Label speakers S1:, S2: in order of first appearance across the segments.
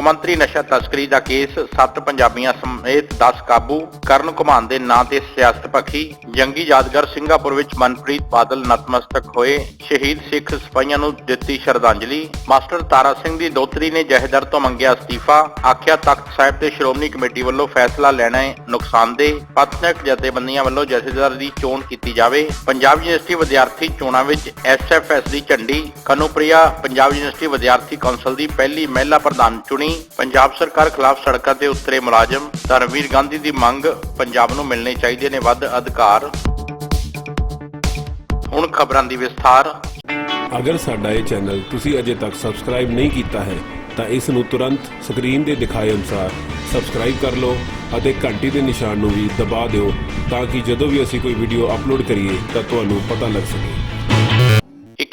S1: ਕੌਮਾਂਤਰੀ ਨਸ਼ਾ ਤਸਕਰੀ ਦਾ ਕੇਸ 7 ਪੰਜਾਬੀਆਂ ਸਮੇਤ 10 ਕਾਬੂ ਕਰਨ ਘੁਮਾਨ ਦੇ ਨਾਂ ਤੇ ਸਿਆਸਤ ਪੱਖੀ, ਜੰਗੀ ਯਾਦਗਾਰ ਸਿੰਗਾਪੁਰ ਵਿੱਚ ਮਨਪ੍ਰੀਤ ਬਾਦਲ ਨਤਮਸਤਕ ਹੋਏ, ਸ਼ਹੀਦ ਸਿੱਖ ਸਿਪਾਹੀਆਂ ਨੂੰ ਦਿੱਤੀ ਸ਼ਰਧਾਂਜਲੀ। ਮਾਸਟਰ ਤਾਰਾ ਸਿੰਘ ਦੀ ਦੋਤਰੀ ਨੇ ਜਹੇਦਾਰ ਤੋਂ ਮੰਗਿਆ ਅਸਤੀਫਾ, ਆਖਿਆ ਤਖਤ ਸਾਹਿਬ ਤੇ ਸ਼੍ਰੋਮਣੀ ਕਮੇਟੀ ਵੱਲੋਂ ਫੈਸਲਾ ਲੈਣਾ ਹੈ ਨੁਕਸਾਨਦੇਹ ਪਤਨਕ ਜਥੇਬੰਦੀਆਂ ਵੱਲੋਂ ਜਥੇਦਾਰ ਦੀ ਚੋਣ ਕੀਤੀ ਜਾਵੇ। ਪੰਜਾਬ ਯੂਨੀਵਰਸਿਟੀ ਵਿਦਿਆਰਥੀ ਚੋਣਾਂ ਵਿੱਚ ਐਸਐਫਐਸ ਦੀ ਝੰਡੀ, ਕਨੂਪ੍ਰਿਆ, ਪੰਜਾਬ ਯੂਨੀਵਰਸਿਟੀ ਵਿਦਿਆਰਥੀ ਕੌਂਸਲ ਦੀ ਪਹਿਲੀ ਮਹਿਲਾ ਪ੍ਰਧਾਨ ਚੁਣੀ। ਪੰਜਾਬ ਸਰਕਾਰ ਖਿਲਾਫ ਸੜਕਾਂ ਤੇ ਉਤਰੇ ਮੁਲਾਜ਼ਮ ਧਰਮਵੀਰ ਗਾਂਧੀ ਦੀ ਮੰਗ ਪੰਜਾਬ ਨੂੰ ਮਿਲਣੇ ਚਾਹੀਦੇ ਨੇ ਵੱਧ ਅਧਿਕਾਰ। ਹੁਣ ਖਬਰਾਂ ਦੀ ਵਿਸਥਾਰ।
S2: ਅਗਰ ਸਾਡਾ ਇਹ ਚੈਨਲ ਤੁਸੀਂ ਅਜੇ ਤੱਕ ਸਬਸਕ੍ਰਾਈਬ ਨਹੀਂ ਕੀਤਾ ਹੈ ਤਾਂ ਇਸ ਨੂੰ ਤੁਰੰਤ ਸਕਰੀਨ ਦੇ ਦਿਖਾਏ ਅਨੁਸਾਰ ਸਬਸਕ੍ਰਾਈਬ ਕਰ ਲਓ ਅਤੇ ਘੰਟੀ ਦੇ ਨਿਸ਼ਾਨ ਨੂੰ ਵੀ ਦਬਾ ਦਿਓ ਤਾਂ ਕਿ ਜਦੋਂ ਵੀ ਅਸੀਂ ਕੋਈ ਵੀਡੀਓ ਅਪਲੋਡ ਕਰੀਏ ਤਾਂ ਤੁਹਾਨੂੰ ਪਤਾ ਲੱਗ ਸਕੇ।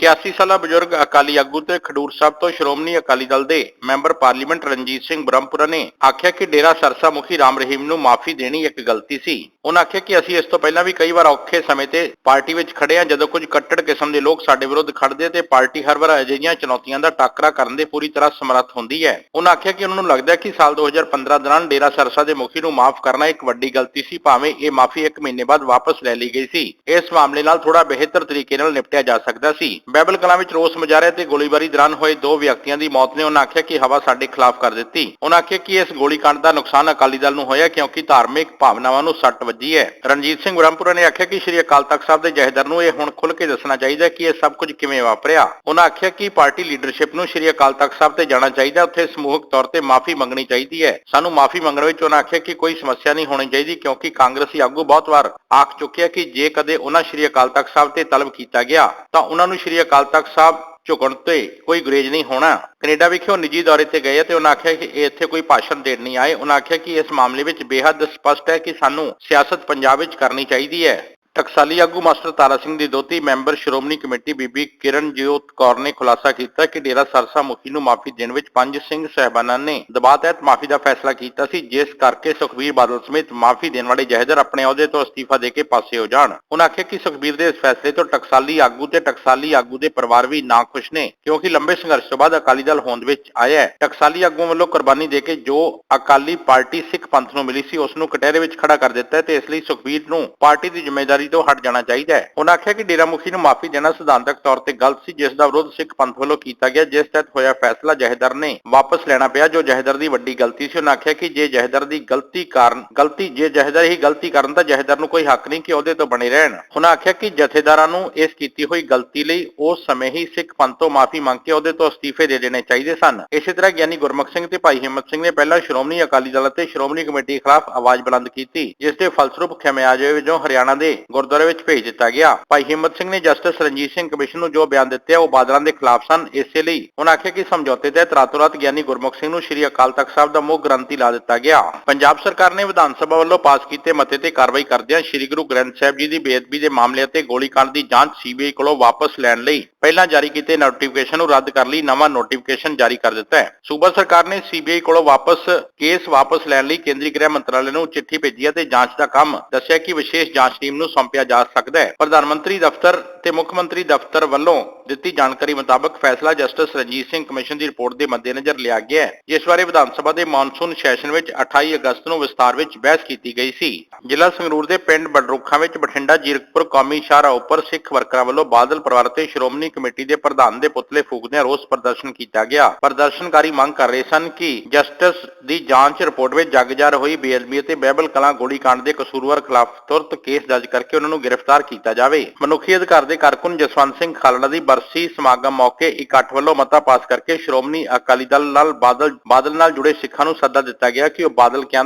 S1: 81 ਸਾਲਾ ਬਜ਼ੁਰਗ ਅਕਾਲੀ ਆਗੂ ਤੇ ਖਡੂਰ ਸਾਹਿਬ ਤੋਂ ਸ਼੍ਰੋਮਣੀ ਅਕਾਲੀ ਦਲ ਦੇ ਮੈਂਬਰ ਪਾਰਲੀਮੈਂਟ ਰਣਜੀਤ ਸਿੰਘ ਬ੍ਰਹਮਪੁਰਾ ਨੇ ਆਖਿਆ ਕਿ ਡੇਰਾ ਸਰਸਾ ਮੁਖੀ ਰਾਮ ਰਹੀਮ ਨੂੰ ਮਾਫੀ ਦੇਣੀ ਇੱਕ ਗਲਤੀ ਸੀ। ਉਹਨਾਂ ਆਖਿਆ ਕਿ ਅਸੀਂ ਇਸ ਤੋਂ ਪਹਿਲਾਂ ਵੀ ਕਈ ਵਾਰ ਔਖੇ ਸਮੇਂ ਤੇ ਪਾਰਟੀ ਵਿੱਚ ਖੜੇ ਹਾਂ, ਜਦੋਂ ਕੁਝ ਕੱਟੜ ਕਿਸਮ ਦੇ ਲੋਕ ਸਾਡੇ ਵਿਰੁੱਧ ਖੜਦੇ ਤੇ ਪਾਰਟੀ ਹਰ ਵਾਰ ਅਜਿਹੀਆਂ ਚੁਣੌਤੀਆਂ ਦਾ ਟਾਕਰਾ ਕਰਨ ਦੇ ਪੂਰੀ ਤਰ੍ਹਾਂ ਸਮਰੱਥ ਹੁੰਦੀ ਹੈ। ਉਹਨਾਂ ਆਖਿਆ ਕਿ ਉਹਨਾਂ ਨੂੰ ਲੱਗਦਾ ਹੈ ਕਿ ਸਾਲ 2015 ਦੌਰਾਨ ਡੇਰਾ ਸਰਸਾ ਦੇ ਮੁਖੀ ਨੂੰ ਮਾਫ ਕਰਨਾ ਇੱਕ ਵੱਡੀ ਗਲਤੀ ਸੀ, ਭਾਵੇਂ ਇਹ ਮਾਫੀ ਇੱਕ ਮਹੀਨੇ ਬਾਅਦ ਵਾਪਸ ਲੈ ਲਈ ਗਈ ਸੀ। ਇਸ ਮਾਮਲੇ ਨਾਲ ਥੋੜਾ ਬਿਹਤਰ ਤਰੀਕੇ ਨਾਲ ਨਿਪਟਿਆ ਜਾ ਸਕਦਾ ਸੀ। ਬਾਈਬਲ ਕਲਾਂ ਵਿੱਚ ਰੋਸ ਮੁਜ਼ਾਹਰੇ ਤੇ ਗੋਲੀਬਾਰੀ ਦੌਰਾਨ ਹੋਏ ਦੋ ਵਿਅਕਤੀਆਂ ਦੀ ਮੌਤ ਨੇ ਉਹਨਾਂ ਆਖਿਆ ਕਿ ਹਵਾ ਸਾਡੇ ਖਿਲਾਫ ਕਰ ਦਿੱਤੀ। ਉਹਨਾਂ ਆਖਿਆ ਕਿ ਇਸ ਗੋਲੀकांड ਦਾ ਨੁਕਸਾਨ ਅਕਾਲੀ ਦਲ ਨੂੰ ਹੋਇਆ ਕਿਉਂਕਿ ਧਾਰਮਿਕ ਭਾਵਨਾਵਾਂ ਨੂੰ ਸੱਟ ਵੱਜੀ ਹੈ। ਰਣਜੀਤ ਸਿੰਘ ਬ੍ਰਹਮਪੁਰਾ ਨੇ ਆਖਿਆ ਕਿ ਸ਼੍ਰੀ ਅਕਾਲ ਤਖਤ ਸਾਹਿਬ ਦੇ ਜਹੇਦਾਰ ਨੂੰ ਇਹ ਹੁਣ ਖੁੱਲ ਕੇ ਦੱਸਣਾ ਚਾਹੀਦਾ ਕਿ ਇਹ ਸਭ ਕੁਝ ਕਿਵੇਂ ਵਾਪਰਿਆ। ਉਹਨਾਂ ਆਖਿਆ ਕਿ ਪਾਰਟੀ ਲੀਡਰਸ਼ਿਪ ਨੂੰ ਸ਼੍ਰੀ ਅਕਾਲ ਤਖਤ ਸਾਹਿਬ ਤੇ ਜਾਣਾ ਚਾਹੀਦਾ ਉੱਥੇ ਸਮੂਹਕ ਤੌਰ ਤੇ ਮਾਫੀ ਮੰਗਣੀ ਚਾਹੀਦੀ ਹੈ। ਸਾਨੂੰ ਮਾਫੀ ਮੰਗਣ ਵਿੱਚ ਉਹਨਾਂ ਆਖਿਆ ਕਿ ਕੋਈ ਸਮੱਸਿਆ ਨਹੀਂ ਹੋਣੀ ਚਾਹੀਦੀ ਕਿਉਂਕਿ ਕਾਂਗਰਸੀ ਆਗੂ ਬਹੁਤ ਵਾਰ ਆਖ ਚੁੱਕਿਆ ਕਿ ਜੇ ਕਦੇ ਉਹਨਾਂ ਸ਼੍ਰੀ ਅਕਾਲ ਤਖਤ ਸਾਹਿਬ ਤੇ ਤਲਬ ਕੀਤਾ ਗਿਆ ਤਾਂ ਉਹਨਾਂ ਨੂੰ ਸ਼੍ਰੀ ਅਕਾਲ ਤਖਤ ਸਾਹਿਬ ਝੁਕਣ ਤੇ ਕੋਈ ਗੁਰੇਜ ਨਹੀਂ ਹੋਣਾ। ਕੈਨੇਡਾ ਵਿਖੇ ਉਹ ਨਿੱਜੀ ਦੌਰੇ ਤੇ ਗਏ ਤੇ ਉਹਨਾਂ ਆਖਿਆ ਕਿ ਇਹ ਇੱਥੇ ਕੋਈ ਭਾਸ਼ਣ ਦੇਣ ਨਹੀਂ ਆਏ। ਉਹਨਾਂ ਆਖਿਆ ਕਿ ਇਸ ਮਾਮਲੇ ਵਿੱਚ ਬੇਹੱਦ ਸਪਸ਼ਟ ਹੈ ਕਿ ਸਾਨੂੰ ਸਿਆਸਤ ਪੰਜਾਬ ਵਿੱਚ ਕਰਨੀ ਚਾਹੀਦੀ ਹੈ। ਟਕਸਾਲੀ ਆਗੂ ਮਾਸਟਰ ਤਾਰਾ ਸਿੰਘ ਦੀ ਦੋਤੀ ਮੈਂਬਰ ਸ਼੍ਰੋਮਣੀ ਕਮੇਟੀ ਬੀਬੀ ਕਿਰਨਜੀਤ ਕੌਰ ਨੇ ਖੁਲਾਸਾ ਕੀਤਾ ਕਿ ਡੇਰਾ ਸਰਸਾ ਮੁਖੀ ਨੂੰ ਮਾਫੀ ਦੇਣ ਵਿੱਚ ਪੰਜ ਸਿੰਘ ਸਹਿਬਾਨਾਂ ਨੇ ਦਬਾਅ ਤਹਿਤ ਮਾਫੀ ਦਾ ਫੈਸਲਾ ਕੀਤਾ ਸੀ, ਜਿਸ ਕਰਕੇ ਸੁਖਬੀਰ ਬਾਦਲ ਸਮੇਤ ਮਾਫੀ ਦੇਣ ਵਾਲੇ ਜਹੇਦਾਰ ਆਪਣੇ ਅਹੁਦੇ ਤੋਂ ਅਸਤੀਫਾ ਦੇ ਕੇ ਪਾਸੇ ਹੋ ਜਾਣ। ਉਹਨਾਂ ਆਖਿਆ ਕਿ ਸੁਖਬੀਰ ਦੇ ਇਸ ਫੈਸਲੇ ਤੋਂ ਟਕਸਾਲੀ ਆਗੂ ਤੇ ਟਕਸਾਲੀ ਆਗੂ ਦੇ ਪਰਿਵਾਰ ਵੀ ਨਾ ਖੁਸ਼ ਨੇ, ਕਿਉਂਕਿ ਲੰਬੇ ਸੰਘਰਸ਼ ਤੋਂ ਬਾਅਦ ਅਕਾਲੀ ਦਲ ਹੋਂਦ ਵਿੱਚ ਆਇਆ ਹੈ। ਟਕਸਾਲੀ ਆਗੂ ਵੱਲੋਂ ਕੁਰਬਾਨੀ ਦੇ ਕੇ ਜੋ ਅਕਾਲੀ ਪਾਰਟੀ ਸਿੱਖ ਪੰਥ ਨੂੰ ਮਿਲੀ ਸੀ, ਉਸ ਨੂੰ ਕਟਹਿਰੇ ਵਿੱਚ ਖੜਾ ਕਰ ਦਿੱਤਾ ਤੇ ਇਸ ਲਈ ਸੁਖਬੀਰ ਨੂੰ ਪਾਰਟੀ ਦੀ ਜ਼ਿੰਮੇਵਾਰੀ ਤੋਂ ਹਟ ਜਾਣਾ ਚਾਹੀਦਾ ਹੈ। ਉਹਨਾਂ ਆਖਿਆ ਕਿ ਡੇਰਾ ਮੁਖੀ ਨੂੰ ਮਾਫੀ ਦੇਣਾ ਸਿਧਾਂਤਕ ਤੌਰ ਤੇ ਗਲਤ ਸੀ, ਜਿਸ ਦਾ ਵਿਰੋਧ ਸਿੱਖ ਪੰਥ ਵੱਲੋਂ ਕੀਤਾ ਗਿਆ, ਜਿਸ ਤਹਿਤ ਹੋਇਆ ਫੈਸਲਾ ਜਹੇਦਾਰ ਨੇ ਵਾਪਸ ਲੈਣਾ ਪਿਆ, ਜੋ ਜਹੇਦਾਰ ਦੀ ਵੱਡੀ ਗਲਤੀ ਸੀ। ਉਹਨਾਂ ਆਖਿਆ ਕਿ ਜੇ ਜਹੇਦਾਰ ਦੀ ਗਲਤੀ ਕਾਰਨ, ਗਲਤੀ, ਜੇ ਜਹੇਦਾਰ ਹੀ ਗਲਤੀ ਕਰਨ ਤਾਂ ਜਹੇਦਾਰ ਨੂੰ ਕੋਈ ਹੱਕ ਨਹੀਂ ਕਿ ਉਹਦੇ ਤੋਂ ਬਣੇ ਰਹਿਣ। ਉਹਨਾਂ ਆਖਿਆ ਕਿ ਜਥੇਦਾਰਾਂ ਨੂੰ ਇਸ ਕੀਤੀ ਹੋਈ ਗਲਤੀ ਲਈ ਉਸ ਸਮੇਂ ਹੀ ਸਿੱਖ ਪੰਥ ਤੋਂ ਮਾਫੀ ਮੰਗ ਕੇ ਉਹਦੇ ਤੋਂ ਅਸਤੀਫੇ ਦੇ ਦੇਣੇ ਚਾਹੀਦੇ ਸਨ। ਇਸੇ ਤਰ੍ਹਾਂ ਗਿਆਨੀ ਗੁਰਮੁਖ ਸਿੰਘ ਤੇ ਭਾਈ ਹਿੰਮਤ ਸਿੰਘ ਨੇ ਪਹਿਲਾਂ ਸ਼੍ਰੋਮਣੀ ਅਕਾਲੀ ਦਲ ਅਤੇ ਸ਼੍ਰੋਮਣੀ ਕਮੇਟੀ ਖਿਲਾਫ ਆਵਾਜ਼ ਬੁਲੰਦ ਕੀਤੀ, ਜਿਸ ਦੇ ਫਲਸਰੂਪ ਖਿਮਿਆਜੇ ਵਜੋਂ ਹਰਿਆਣਾ ਦੇ ਗੁਰਦੁਆਰੇ ਵਿੱਚ ਭੇਜ ਦਿੱਤਾ ਗਿਆ। ਭਾਈ ਹਿੰਮਤ ਸਿੰਘ ਨੇ ਜਸਟਿਸ ਰਣਜੀਤ ਸਿੰਘ ਕਮਿਸ਼ਨ ਨੂੰ ਜੋ ਬਿਆਨ ਦਿੱਤੇ ਉਹ ਬਾਦਲਾਂ ਦੇ ਖਿਲਾਫ ਸਨ। ਇਸੇ ਲਈ ਉਹਨਾਂ ਆਖਿਆ ਕਿ ਸਮਝੌਤੇ ਤਹਿਤ ਰਾਤੋਂ ਰਾਤ ਗਿਆਨੀ ਗੁਰਮੁਖ ਸਿੰਘ ਨੂੰ ਸ਼੍ਰੀ ਅਕਾਲ ਤਖਤ ਸਾਹਿਬ ਦਾ ਮੁੱਖ ਗ੍ਰੰਥੀ ਲਾ ਦਿੱਤਾ ਗਿਆ। ਪੰਜਾਬ ਸਰਕਾਰ ਨੇ ਵਿਧਾਨ ਸਭਾ ਵੱਲੋਂ ਪਾਸ ਕੀਤੇ ਮਤੇ ਤੇ ਕਾਰਵਾਈ ਕਰਦਿਆਂ ਸ਼੍ਰੀ ਗੁਰੂ ਗ੍ਰੰਥ ਸਾਹਿਬ ਜੀ ਦੀ ਬੇਅਦਬੀ ਦੇ ਮਾਮਲੇ ਅਤੇ ਗੋਲੀकांड ਦੀ ਜਾਂਚ ਸੀਬੀਆਈ ਕੋਲੋਂ ਵਾਪਸ ਲੈਣ ਲਈ ਪਹਿਲਾਂ ਜਾਰੀ ਕੀਤੇ ਨੋਟੀਫਿਕੇਸ਼ਨ ਨੂੰ ਰੱਦ ਕਰਨ ਲਈ ਨਵਾਂ ਨੋਟੀਫਿਕੇਸ਼ਨ ਜਾਰੀ ਕਰ ਦਿੱਤਾ ਹੈ। ਸੂਬਾ ਸਰਕਾਰ ਨੇ ਸੀਬੀਆਈ ਕੋਲੋਂ ਵਾਪਸ ਕੇਸ ਵਾਪਸ ਲੈਣ ਲਈ ਕੇਂਦਰੀ ਗ੍ਰਹਿ ਮੰਤਰਾਲੇ ਨੂੰ ਚਿੱਠੀ ਭੇਜੀ ਹੈ ਤੇ ਜਾਂਚ ਦਾ ਕੰਮ ਦੱਸਿਆ ਕਿ ਵਿਸ਼ੇਸ਼ ਜਾਂਚ ਟੀਮ ਨੂੰ ਸੌਂਪਿਆ ਜਾ ਸਕਦਾ ਹੈ। ਪ੍ਰਧਾਨ ਮੰਤਰੀ ਦਫ਼ਤਰ ਤੇ ਮੁੱਖ ਮੰਤਰੀ ਦਫ਼ਤਰ ਵੱਲੋਂ ਦਿੱਤੀ ਜਾਣਕਾਰੀ ਮੁਤਾਬਕ ਫੈਸਲਾ ਜਸਟਿਸ ਰਣਜੀਤ ਸਿੰਘ ਕਮਿਸ਼ਨ ਦੀ ਰਿਪੋਰਟ ਦੇ ਮੱਦੇਨਜ਼ਰ ਲਿਆ ਗਿਆ ਹੈ, ਜਿਸ ਬਾਰੇ ਵਿਧਾਨ ਸਭਾ ਦੇ ਮਾਨਸੂਨ ਸੈਸ਼ਨ ਵਿੱਚ 28 ਅਗਸਤ ਨੂੰ ਵਿਸਤਾਰ ਵਿੱਚ ਬਹਿਸ ਕੀਤੀ ਗਈ ਸੀ। ਜ਼ਿਲ੍ਹਾ ਸੰਗਰੂਰ ਦੇ ਪਿੰਡ ਬਡਰੁੱਖਾਂ ਵਿੱਚ ਬਠਿੰਡਾ ਜੀਰਕਪੁਰ ਕੌਮੀ ਸ਼ਾਹਰਾ ਉੱਪਰ ਸਿੱਖ ਵਰਕਰਾਂ ਵੱਲੋਂ ਬਾਦਲ ਪਰਿਵਾਰ ਤੇ ਸ਼੍ਰੋਮਣੀ ਕਮੇਟੀ ਦੇ ਪ੍ਰਧਾਨ ਦੇ ਪੁਤਲੇ ਫੂਕਦਿਆਂ ਰੋਸ ਪ੍ਰਦਰਸ਼ਨ ਕੀਤਾ ਗਿਆ। ਪ੍ਰਦਰਸ਼ਨਕਾਰੀ ਮੰਗ ਕਰ ਰਹੇ ਸਨ ਕਿ ਜਸਟਿਸ ਦੀ ਜਾਂਚ ਰਿਪੋਰਟ ਵਿੱਚ ਜੱਗ ਜਾਰ ਹੋਈ ਬੇਅਦਬੀ ਅਤੇ ਬਹਿਬਲ ਕਲਾਂ ਗੋਲੀकांड ਦੇ ਕਸੂਰਵਾਰ ਖਿਲਾਫ ਤੁਰਤ ਕੇਸ ਦਰਜ ਕਰਕੇ ਉਹਨਾਂ ਨੂੰ ਗ੍ਰਿਫਤਾਰ ਕੀਤਾ ਜਾਵੇ। ਮਨੁੱਖੀ ਅਧਿਕਾਰ ਦੇ ਕਾਰਕੁਨ ਜਸਵੰਤ ਸਿੰਘ ਖਾਲੜਾ ਦੀ ਬਰਸੀ ਸਮਾਗਮ ਮੌਕੇ ਇਕੱਠ ਵੱਲੋਂ ਮਤਾ ਪਾਸ ਕਰਕੇ ਸ਼੍ਰੋਮਣੀ ਅਕਾਲੀ ਦਲ ਨਾਲ ਬਾਦਲ ਬਾਦਲ ਨਾਲ ਜੁੜੇ ਸਿੱਖਾਂ ਨੂੰ ਸੱਦਾ ਦਿੱਤਾ ਗਿਆ ਕਿ ਉਹ ਬਾਦਲ ਕਿਆਂ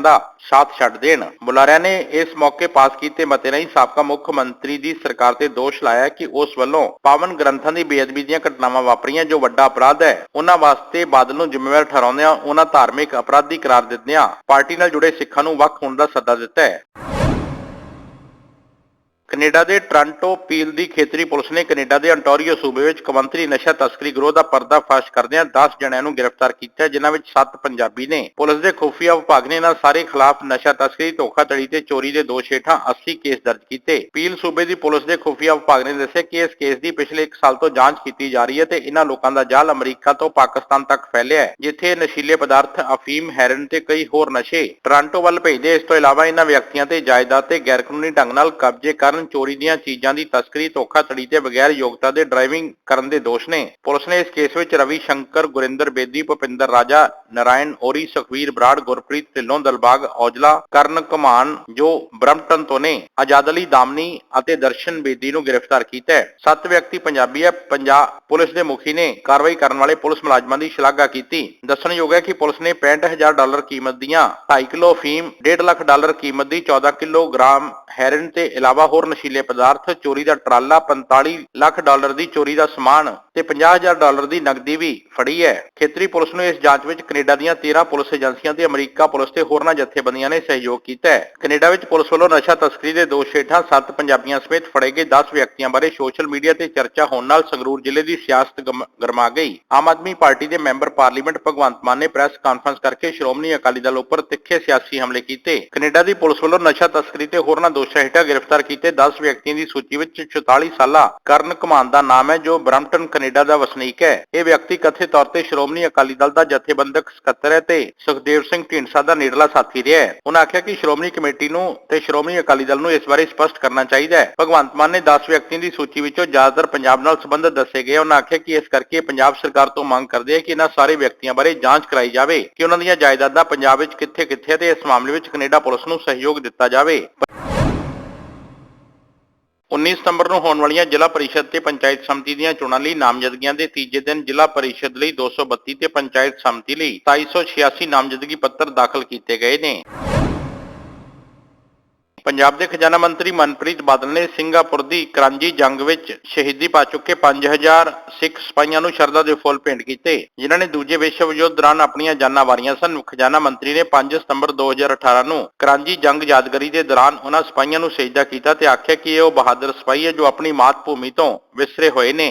S1: ਸਾਥ ਛੱਡ ਦੇਣ। ਬੁਲਾਰਿਆਂ ਨੇ ਇਸ ਮੌਕੇ ਪਾਸ ਕੀਤੇ ਮਤੇ ਰਾਹੀਂ ਸਾਬਕਾ ਮੁੱਖ ਮੰਤਰੀ ਦੀ ਸਰਕਾਰ ਤੇ ਦੋਸ਼ ਲਾਇਆ ਕਿ ਉਸ ਵੱਲੋਂ ਪਾਵਨ ਗ੍ਰੰਥਾਂ ਦੀ ਬੇਅਦਬੀ ਦੀਆਂ ਘਟਨਾਵਾਂ ਵਾਪਰੀਆਂ, ਜੋ ਵੱਡਾ ਅਪਰਾਧ ਹੈ। ਉਹਨਾਂ ਵਾਸਤੇ ਬਾਦਲ ਨੂੰ ਜ਼ਿੰਮੇਵਾਰ ਠਹਿਰਾਉਂਦਿਆਂ ਉਹਨਾਂ ਧਾਰਮਿਕ ਅਪਰਾਧੀ ਕਰਾਰ ਦਿੰਦਿਆਂ ਪਾਰਟੀ ਨਾਲ ਜੁੜੇ ਸਿੱਖਾਂ ਨੂੰ ਵੱਖ ਹੋਣ ਦਾ ਸੱਦਾ ਦਿੱਤਾ ਹੈ। ਕੈਨੇਡਾ ਦੇ ਟ੍ਰਾਂਟੋ ਪੀਲ ਦੀ ਖੇਤਰੀ ਪੁਲਿਸ ਨੇ ਕੈਨੇਡਾ ਦੇ ਅੰਟੋਰੀਓ ਸੂਬੇ ਵਿੱਚ ਕਵੰਤਰੀ ਨਸ਼ਾ ਤਸਕਰੀ ਗਰੋਹ ਦਾ ਪਰਦਾਫਾਸ਼ ਕਰਦਿਆਂ 10 ਜਣਿਆਂ ਨੂੰ ਗ੍ਰਿਫਤਾਰ ਕੀਤਾ, ਜਿਨ੍ਹਾਂ ਵਿੱਚ 7 ਪੰਜਾਬੀ ਨੇ। ਪੁਲਿਸ ਦੇ ਖੁਫੀਆ ਵਿਭਾਗ ਨੇ ਇਹਨਾਂ ਸਾਰੇ ਖਿਲਾਫ ਨਸ਼ਾ ਤਸਕਰੀ, ਧੋਖਾਧੜੀ ਤੇ ਚੋਰੀ ਦੇ ਦੋਸ਼ ਹੇਠਾਂ 80 ਕੇਸ ਦਰਜ ਕੀਤੇ। ਪੀਲ ਸੂਬੇ ਦੀ ਪੁਲਿਸ ਦੇ ਖੁਫੀਆ ਵਿਭਾਗ ਨੇ ਦੱਸਿਆ ਕਿ ਇਸ ਕੇਸ ਦੀ ਪਿਛਲੇ 1 ਸਾਲ ਤੋਂ ਜਾਂਚ ਕੀਤੀ ਜਾ ਰਹੀ ਹੈ ਤੇ ਇਹਨਾਂ ਲੋਕਾਂ ਦਾ ਜਾਲ ਅਮਰੀਕਾ ਤੋਂ ਪਾਕਿਸਤਾਨ ਤੱਕ ਫੈਲਿਆ ਹੈ, ਜਿੱਥੇ ਨਸ਼ੀਲੇ ਪਦਾਰਥ ਅਫੀਮ, ਹੈਰਨ ਤੇ ਕਈ ਹੋਰ ਨਸ਼ੇ ਟੋਰਾਂਟੋ ਵੱਲ ਭੇਜਦੇ ਇਸ ਤੋਂ ਇਲਾਵਾ ਇਹਨਾਂ ਵਿਅਕਤੀਆਂ ਤੇ ਜਾਇਦਾਦ ਤੇ ਗੈਰਕਾਨੂੰਨੀ ਢੰਗ ਨਾਲ ਕਬਜ਼ੇ ਕਰਨ ਚੋਰੀ ਦੀਆਂ ਚੀਜ਼ਾਂ ਦੀ ਤਸਕਰੀ, ਧੋਖਾਧੜੀ ਤੇ ਬਗੈਰ ਯੋਗਤਾ ਦੇ ਡਰਾਈਵਿੰਗ ਕਰਨ ਦੇ ਦੋਸ਼ ਨੇ। ਪੁਲਿਸ ਨੇ ਇਸ ਕੇਸ ਵਿੱਚ ਰਵੀ ਸ਼ੰਕਰ, ਗੁਰਿੰਦਰ ਬੇਦੀ, ਭੁਪਿੰਦਰ ਰਾਜਾ, ਨਰਾਇਣ ਔਰੀ, ਸੁਖਵੀਰ ਬਰਾੜ, ਗੁਰਪ੍ਰੀਤ ਢਿੱਲੋਂ, ਦਲਬਾਗ ਔਜਲਾ, ਕਰਨ ਕਮਾਨ ਜੋ ਬ੍ਰਮਟਨ ਤੋਂ ਨੇ, ਆਜ਼ਾਦ ਅਲੀ ਦਾਮਨੀ ਅਤੇ ਦਰਸ਼ਨ ਬੇਦੀ ਨੂੰ ਗ੍ਰਿਫਤਾਰ ਕੀਤਾ ਹੈ। ਸੱਤ ਵਿਅਕਤੀ ਪੰਜਾਬੀ ਹੈ। ਪੰਜਾਬ ਪੁਲਿਸ ਦੇ ਮੁਖੀ ਨੇ ਕਾਰਵਾਈ ਕਰਨ ਵਾਲੇ ਪੁਲਿਸ ਮੁਲਾਜ਼ਮਾਂ ਦੀ ਸ਼ਲਾਘਾ ਕੀਤੀ। ਦੱਸਣਯੋਗ ਹੈ ਕਿ ਪੁਲਿਸ ਨੇ 65000 ਡਾਲਰ ਕੀਮਤ ਦੀਆਂ 2.5 ਕਿਲੋ ਫੀਮ 1.5 ਲੱਖ ਡਾਲਰ ਕੀਮਤ ਦੀ 14 ਕਿਲੋਗ੍ਰਾਮ ਹੈਰਨ ਤੇ ਇਲਾਵਾ ਹੋਰ ਨਸ਼ੀਲੇ ਪਦਾਰਥ, ਚੋਰੀ ਦਾ ਟਰਾਲਾ 45 ਲੱਖ ਡਾਲਰ ਦੀ ਚੋਰੀ ਦਾ ਸਮਾਨ ਤੇ 50000 ਡਾਲਰ ਦੀ ਨਕਦੀ ਵੀ ਫੜੀ ਹੈ। ਖੇਤਰੀ ਪੁਲਿਸ ਨੂੰ ਇਸ ਜਾਂਚ ਵਿੱਚ ਕੈਨੇਡਾ ਦੀਆਂ 13 ਪੁਲਿਸ ਏਜੰਸੀਆਂ ਤੇ ਅਮਰੀਕਾ ਪੁਲਿਸ ਤੇ ਹੋਰਨਾਂ ਜਥੇਬੰਦੀਆਂ ਨੇ ਸਹਿਯੋਗ ਕੀਤਾ ਹੈ। ਕੈਨੇਡਾ ਵਿੱਚ ਪੁਲਿਸ ਵੱਲੋਂ ਨਸ਼ਾ ਤਸਕਰੀ ਦੇ ਦੋਸ਼ ਹੇਠਾਂ 7 ਪੰਜਾਬੀਆਂ ਸਮੇਤ ਫੜੇ ਗਏ 10 ਵਿਅਕਤੀਆਂ ਬਾਰੇ ਸੋਸ਼ਲ ਮੀਡੀਆ ਤੇ ਚਰਚਾ ਹੋਣ ਨਾਲ ਸੰਗਰੂਰ ਜ਼ਿਲ੍ਹੇ ਦੀ ਸਿਆਸਤ ਗਰਮਾ ਗਈ। ਆਮ ਆਦਮੀ ਪਾਰਟੀ ਦੇ ਮੈਂਬਰ ਪਾਰਲੀਮੈਂਟ ਭਗਵੰਤ ਮਾਨ ਨੇ ਪ੍ਰੈਸ ਕਾਨਫਰੰਸ ਕਰਕੇ ਸ਼੍ਰੋਮਣੀ ਅਕਾਲੀ ਦਲ ਉੱਪਰ ਤਿੱਖੇ ਸਿਆਸੀ ਹਮਲੇ ਕੀਤੇ। ਕੈਨੇਡਾ ਦੀ ਪੁਲਿਸ ਵੱਲੋਂ ਨਸ਼ਾ ਤਸਕਰੀ ਤੇ ਹੋਰਨਾਂ ਦੋਸ਼ਾਂ ਹੇਠਾਂ ਗ੍ਰਿਫਤਾਰ ਕੀਤੇ 10 ਵਿਅਕਤੀਆਂ ਦੀ ਸੂਚੀ ਵਿੱਚ 44 ਸਾਲਾ ਕਰਨ ਕਮਾਨ ਦਾ ਨਾਮ ਹੈ, ਜੋ ਬ੍ਰਮਟਨ ਕੈਨੇਡਾ ਦਾ ਵਸਨੀਕ ਹੈ। ਇਹ ਵਿਅਕਤੀ ਕਥਿਤ ਤੌਰ ਤੇ ਸ਼੍ਰੋਮਣੀ ਅਕਾਲੀ ਦਲ ਦਾ ਜਥੇਬੰਦਕ ਸਕੱਤਰ ਹੈ ਤੇ ਸੁਖਦੇਵ ਸਿੰਘ ਢੀਂਡਸਾ ਦਾ ਨੇੜਲਾ ਸਾਥੀ ਰਿਹਾ ਹੈ। ਉਹਨਾਂ ਆਖਿਆ ਕਿ ਸ਼੍ਰੋਮਣੀ ਕਮੇਟੀ ਨੂੰ ਤੇ ਸ਼੍ਰੋਮਣੀ ਅਕਾਲੀ ਦਲ ਨੂੰ ਇਸ ਬਾਰੇ ਸਪਸ਼ਟ ਕਰਨਾ ਚਾਹੀਦਾ ਹੈ। ਭਗਵੰਤ ਮਾਨ ਨੇ 10 ਵਿਅਕਤੀਆਂ ਦੀ ਸੂਚੀ ਵਿੱਚੋਂ ਜ਼ਿਆਦਾਤਰ ਪੰਜਾਬ ਨਾਲ ਸੰਬੰਧਿਤ ਦੱਸੇ ਗਏ ਉਹਨਾਂ ਆਖਿਆ ਕਿ ਇਸ ਕਰਕੇ ਪੰਜਾਬ ਸਰਕਾਰ ਤੋਂ ਮੰਗ ਕਰਦੇ ਹੈ ਕਿ ਇਹਨਾਂ ਸਾਰੇ ਵਿਅਕਤੀਆਂ ਬਾਰੇ ਜਾਂਚ ਕਰਾਈ ਜਾਵੇ, ਕਿ ਉਹਨਾਂ ਦੀਆਂ ਜਾਇਦਾਦਾਂ ਪੰਜਾਬ ਵਿੱਚ ਕਿੱਥੇ-ਕਿੱਥੇ ਹੈ ਤੇ ਇਸ ਮਾਮਲੇ ਵਿੱਚ ਕੈਨੇਡਾ ਪੁਲਿਸ ਨੂੰ ਸਹਿਯੋਗ ਦਿੱਤਾ ਜਾਵੇ। 19 ਸਤੰਬਰ ਨੂੰ ਹੋਣ ਵਾਲੀਆਂ ਜ਼ਿਲ੍ਹਾ ਪਰਿਸ਼ਦ ਤੇ ਪੰਚਾਇਤ ਸਮਿਤੀ ਦੀਆਂ ਚੋਣਾਂ ਲਈ ਨਾਮਜ਼ਦਗੀਆਂ ਦੇ ਤੀਜੇ ਦਿਨ ਜ਼ਿਲ੍ਹਾ ਪਰਿਸ਼ਦ ਲਈ 232 ਤੇ ਪੰਚਾਇਤ ਸਮਿਤੀ ਲਈ 286 ਨਾਮਜ਼ਦਗੀ ਪੱਤਰ ਦਾਖਲ ਕੀਤੇ ਗਏ ਨੇ। ਪੰਜਾਬ ਦੇ ਖਜ਼ਾਨਾ ਮੰਤਰੀ ਮਨਪ੍ਰੀਤ ਬਾਦਲ ਨੇ ਸਿੰਗਾਪੁਰ ਦੀ ਕਰਾਂਜੀ ਜੰਗ ਵਿੱਚ ਸ਼ਹੀਦੀ ਪਾ ਚੁੱਕੇ 5000 ਸਿੱਖ ਸਿਪਾਹੀਆਂ ਨੂੰ ਸ਼ਰਧਾ ਦੇ ਫੁੱਲ ਭੇਂਟ ਕੀਤੇ, ਜਿਨ੍ਹਾਂ ਨੇ ਦੂਜੇ ਵਿਸ਼ਵ ਯੁੱਧ ਦੌਰਾਨ ਆਪਣੀਆਂ ਜਾਨਾਂ ਵਾਰੀਆਂ ਸਨ। ਖਜ਼ਾਨਾ ਮੰਤਰੀ ਨੇ 5 ਸਤੰਬਰ 2018 ਨੂੰ ਕਰਾਂਜੀ ਜੰਗ ਯਾਦਗਾਰੀ ਦੇ ਦੌਰਾਨ ਉਹਨਾਂ ਸਿਪਾਹੀਆਂ ਨੂੰ ਸਜਦਾ ਕੀਤਾ ਤੇ ਆਖਿਆ ਕਿ ਇਹ ਉਹ ਬਹਾਦਰ ਸਿਪਾਹੀ ਹੈ ਜੋ ਆਪਣੀ ਮਾਤ ਭੂਮੀ ਤੋਂ ਵਿਸਰੇ ਹੋਏ ਨੇ।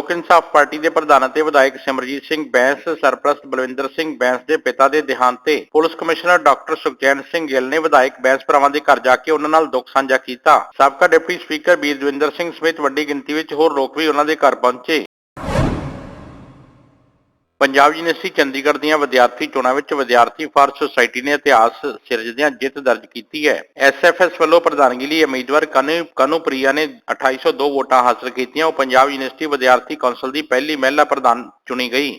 S1: ਲੋਕ ਇਨਸਾਫ ਪਾਰਟੀ ਦੇ ਪ੍ਰਧਾਨ ਅਤੇ ਵਿਧਾਇਕ ਸਿਮਰਜੀਤ ਸਿੰਘ ਬੈਂਸ, ਸਰਪ੍ਰਸਤ ਬਲਵਿੰਦਰ ਸਿੰਘ ਬੈਂਸ ਦੇ ਪਿਤਾ ਦੇ ਦੇਹਾਂਤ ਤੇ police commissioner doctor Sukhchain Singh Gill ਨੇ ਵਿਧਾਇਕ ਬੈਂਸ ਭਰਾਵਾਂ ਦੇ ਘਰ ਜਾ ਕੇ ਉਹਨਾਂ ਨਾਲ ਦੁੱਖ ਸਾਂਝਾ ਕੀਤਾ। ਸਾਬਕਾ ਡਿਪਟੀ ਸਪੀਕਰ ਬੀਰਦਵਿੰਦਰ ਸਿੰਘ ਸਮੇਤ ਵੱਡੀ ਗਿਣਤੀ ਵਿੱਚ ਹੋਰ ਲੋਕ ਵੀ ਉਹਨਾਂ ਦੇ ਘਰ ਪਹੁੰਚੇ। ਪੰਜਾਬ ਯੂਨੀਵਰਸਿਟੀ ਚੰਡੀਗੜ੍ਹ ਦੀਆਂ ਵਿਦਿਆਰਥੀ ਚੋਣਾਂ ਵਿੱਚ ਵਿਦਿਆਰਥੀ ਫਾਰ ਸੁਸਾਇਟੀ ਨੇ ਇਤਿਹਾਸ ਸਿਰਜਦਿਆਂ ਜਿੱਤ ਦਰਜ ਕੀਤੀ ਹੈ। ਐਸਐਫਐਸ ਵੱਲੋਂ ਪ੍ਰਧਾਨਗੀ ਲਈ ਉਮੀਦਵਾਰ ਕਨੂ ਕਨੂਪ੍ਰਿਆ ਨੇ 2802 ਵੋਟਾਂ ਹਾਸਲ ਕੀਤੀਆਂ। ਉਹ ਪੰਜਾਬ ਯੂਨੀਵਰਸਿਟੀ ਵਿਦਿਆਰਥੀ ਕੌਂਸਲ ਦੀ ਪਹਿਲੀ ਮਹਿਲਾ ਪ੍ਰਧਾਨ ਚੁਣੀ ਗਈ।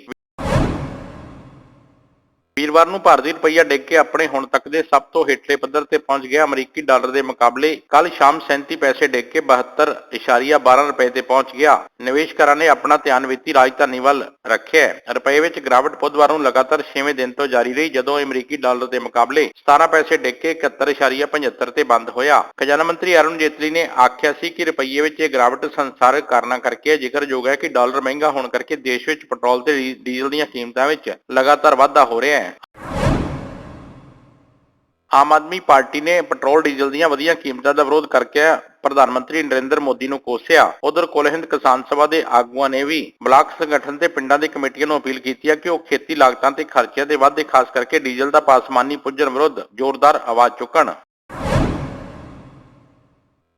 S1: ਵੀਰਵਾਰ ਨੂੰ ਭਾਰਤੀ ਰੁਪਈਆ ਡਿੱਗ ਕੇ ਆਪਣੇ ਹੁਣ ਤੱਕ ਦੇ ਸਭ ਤੋਂ ਹੇਠਲੇ ਪੱਧਰ ਤੇ ਪਹੁੰਚ ਗਿਆ ਅਮਰੀਕੀ ਡਾਲਰ ਦੇ ਮੁਕਾਬਲੇ। ਕੱਲ ਸ਼ਾਮ 37 ਪੈਸੇ ਡਿੱਗ ਕੇ 72.12 ਰੁਪਏ ਤੇ ਪਹੁੰਚ ਗਿਆ। ਨਿਵੇਸ਼ਕਾਰਾਂ ਨੇ ਆਪਣਾ ਧਿਆਨ ਵਿੱਤੀ ਰਾਜਧਾਨੀ ਵੱਲ ਰੱਖਿਆ ਹੈ। ਰੁਪਏ ਵਿੱਚ ਗਿਰਾਵਟ ਬੁੱਧਵਾਰ ਨੂੰ ਲਗਾਤਾਰ 6ਵੇਂ ਦਿਨ ਤੋਂ ਜਾਰੀ ਰਹੀ, ਜਦੋਂ ਅਮਰੀਕੀ ਡਾਲਰ ਦੇ ਮੁਕਾਬਲੇ 17 ਪੈਸੇ ਡਿੱਗ ਕੇ 71.75 ਤੇ ਬੰਦ ਹੋਇਆ। ਖਜ਼ਾਨਾ ਮੰਤਰੀ ਅਰੁਣ ਜੇਤਲੀ ਨੇ ਆਖਿਆ ਸੀ ਕਿ ਰੁਪਈਏ ਵਿੱਚ ਇਹ ਗਿਰਾਵਟ ਸੰਸਾਰਕ ਕਾਰਨਾਂ ਕਰਕੇ ਹੈ। ਜ਼ਿਕਰਯੋਗ ਹੈ ਕਿ ਡਾਲਰ ਮਹਿੰਗਾ ਹੋਣ ਕਰਕੇ ਦੇਸ਼ ਵਿੱਚ ਪੈਟਰੋਲ ਤੇ ਡੀਜ਼ਲ ਦੀਆਂ ਕੀਮਤਾਂ ਵਿੱਚ ਲਗਾਤਾਰ ਵਾਧਾ ਹੋ ਰਿਹਾ ਹੈ। ਆਮ ਆਦਮੀ ਪਾਰਟੀ ਨੇ ਪੈਟਰੋਲ, ਡੀਜ਼ਲ ਦੀਆਂ ਵਧੀਆਂ ਕੀਮਤਾਂ ਦਾ ਵਿਰੋਧ ਕਰਕੇ ਪ੍ਰਧਾਨ ਮੰਤਰੀ ਨਰਿੰਦਰ ਮੋਦੀ ਨੂੰ ਕੋਸਿਆ। ਉਧਰ ਕੋਲ ਹਿੰਦ ਕਿਸਾਨ ਸਭਾ ਦੇ ਆਗੂਆਂ ਨੇ ਵੀ ਬਲਾਕ ਸੰਗਠਨ ਤੇ ਪਿੰਡਾਂ ਦੇ ਕਮੇਟੀਆਂ ਨੂੰ ਅਪੀਲ ਕੀਤੀ ਹੈ ਕਿ ਉਹ ਖੇਤੀ ਲਾਗਤਾਂ ਤੇ ਖਰਚਿਆਂ ਦੇ ਵਾਧੇ, ਖਾਸ ਕਰਕੇ ਡੀਜ਼ਲ ਦਾ ਪਾਸਮਾਨੀ ਪੁੱਜਣ ਵਿਰੁੱਧ ਜ਼ੋਰਦਾਰ ਆਵਾਜ਼ ਚੁੱਕਣ।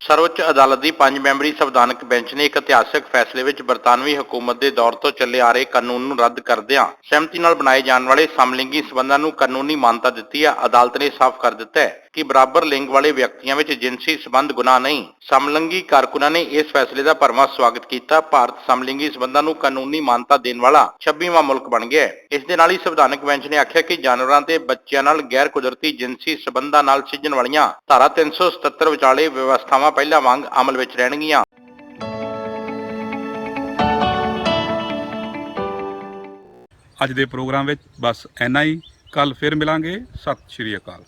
S1: ਸਰਵਉੱਚ ਅਦਾਲਤ ਦੀ ਪੰਜ ਮੈਂਬਰੀ ਸੰਵਿਧਾਨਕ ਬੈਂਚ ਨੇ ਇੱਕ ਇਤਿਹਾਸਕ ਫੈਸਲੇ ਵਿੱਚ ਬਰਤਾਨਵੀ ਹਕੂਮਤ ਦੇ ਦੌਰ ਤੋਂ ਚੱਲੇ ਆ ਰਹੇ ਕਾਨੂੰਨ ਨੂੰ ਰੱਦ ਕਰਦਿਆਂ ਸਹਿਮਤੀ ਨਾਲ ਬਣਾਏ ਜਾਣ ਵਾਲੇ ਸਮਲਿੰਗੀ ਸਬੰਧਾਂ ਨੂੰ ਕਾਨੂੰਨੀ ਮਾਨਤਾ ਦਿੱਤੀ ਹੈ ਅਦਾਲਤ ਨੇ ਸਾਫ਼ ਕਰ ਦਿੱਤਾ ਹੈ। ਕਿ ਬਰਾਬਰ ਲਿੰਗ ਵਾਲੇ ਵਿਅਕਤੀਆਂ ਵਿੱਚ ਜਿਨਸੀ ਸਬੰਧ ਗੁਨਾਹ ਨਹੀਂ। ਸਮਲਿੰਗੀ ਕਾਰਕੁਨਾਂ ਨੇ ਇਸ ਫੈਸਲੇ ਦਾ ਭਰਵਾਂ ਸਵਾਗਤ ਕੀਤਾ। ਭਾਰਤ ਸਮਲਿੰਗੀ ਸਬੰਧਾਂ ਨੂੰ ਕਾਨੂੰਨੀ ਮਾਨਤਾ ਦੇਣ ਵਾਲਾ 26ਵਾਂ ਮੁਲਕ ਬਣ ਗਿਆ ਹੈ। ਇਸ ਦੇ ਨਾਲ ਹੀ ਸੰਵਿਧਾਨਕ ਬੈਂਚ ਨੇ ਆਖਿਆ ਕਿ ਜਾਨਵਰਾਂ ਤੇ ਬੱਚਿਆਂ ਨਾਲ ਗੈਰ ਕੁਦਰਤੀ ਜਿਨਸੀ ਸਬੰਧਾਂ ਨਾਲ ਸਿੱਝਣ ਵਾਲੀਆਂ ਧਾਰਾ 377 ਵਿਚਾਲੇ ਵਿਵਸਥਾਵਾਂ ਪਹਿਲਾਂ ਵਾਂਗ ਅਮਲ ਵਿੱਚ ਰਹਿਣਗੀਆਂ।
S3: ਅੱਜ ਦੇ ਪ੍ਰੋਗਰਾਮ ਵਿੱਚ ਬਸ ਇੰਨਾ ਹੀ। ਕੱਲ ਫਿਰ ਮਿਲਾਂਗੇ। ਸਤਿ ਸ਼੍ਰੀ ਅਕਾਲ।